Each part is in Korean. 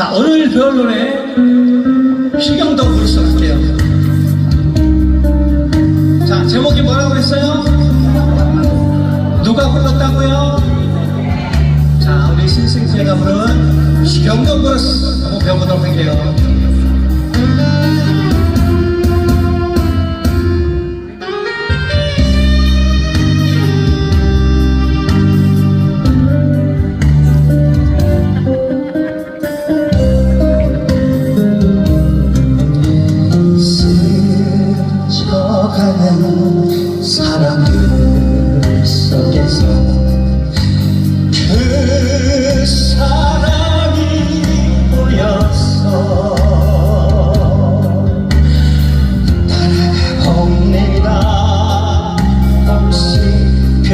자, 오늘 노래 희경도 부르서 갈게요. 자, 제목이 뭐라고 했어요? 누가 불렀다고요? 자, 우리 신승재가 부른 희경도 부르스 한번 배워보도록 할게요.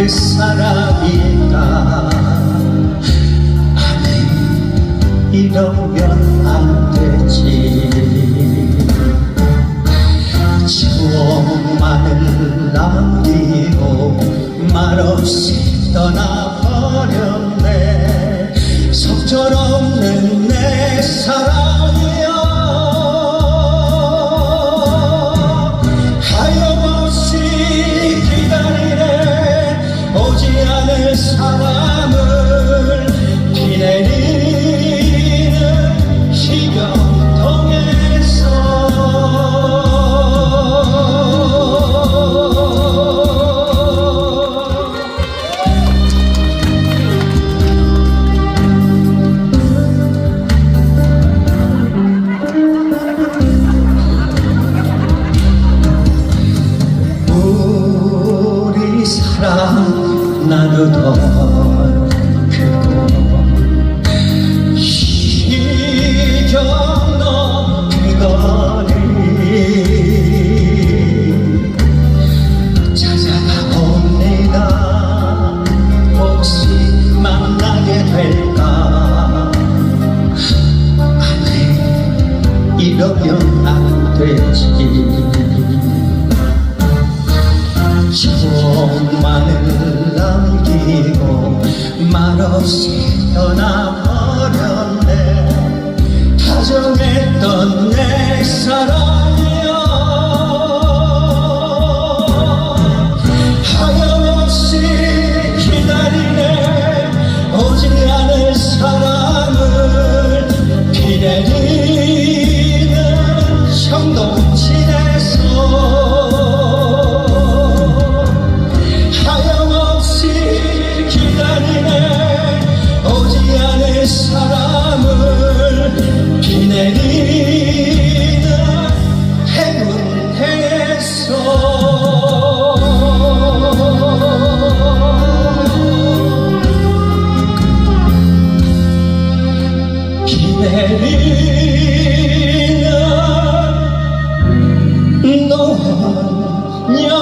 그 사람일까 아니 이러면 안 되지. 추억만을 남기고 말없이 떠나 사랑 나누던 그곳 희경너 그 거리 찾아가 봅니다. 혹시 만나게 될까? 아니 이러면 안 되지 말 없이 떠나버렸네. 다정했던 내 사랑이여. 하염없이 기다리네. 오지 않을 사랑을 비 내리는 청동진에서 내리는 노원역에서